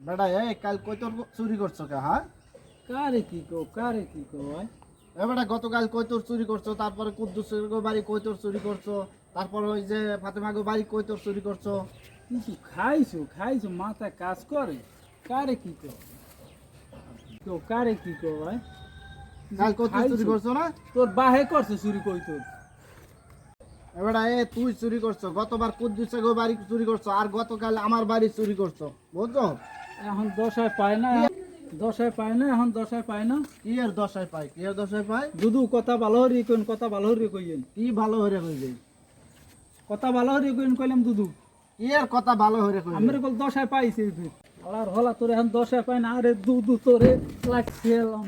বেটা এই কাল কই তোর চুরি করছ কে হ্যাঁ? কারে কি কো কারে কি কো ভাই এ বেটা গতকাল কই তোর চুরি করছ তারপরে কুদ্দুসের গো বাড়ি কই তোর চুরি করছ তারপরে ওই যে ফাতেমা গো বাড়ি কই তোর চুরি করছ? কিছু খাইছো খাইছো মাথা কাজ করে? কারে কি কো তো কারে কি কো ভাই কাল কই তোর চুরি করছ না? তোর বাহে করছে চুরি কই তোর? এ এ তুই চুরি করছ গতবার কুদ্দুসের গো বাড়ি চুরি করছ আর গতকাল আমার বাড়ি চুরি করছ বুঝছ? এখন দশায় পায় না দশায় পায় না এখন দশায় পায় না। কি এর দশায় পাই কি? এর দশায় পাই দুদু কথা ভালো হরি কইন কথা ভালো হরি কইন কি ভালো হরে কই যাই কথা ভালো হরি কইন কইলাম দুদু। কি এর কথা ভালো হরে কই আমরা কল দশায় পাইছি আর হলা তোরে এখন দশায় পাই না আরে দুদু তোরে লাগছে এলাম।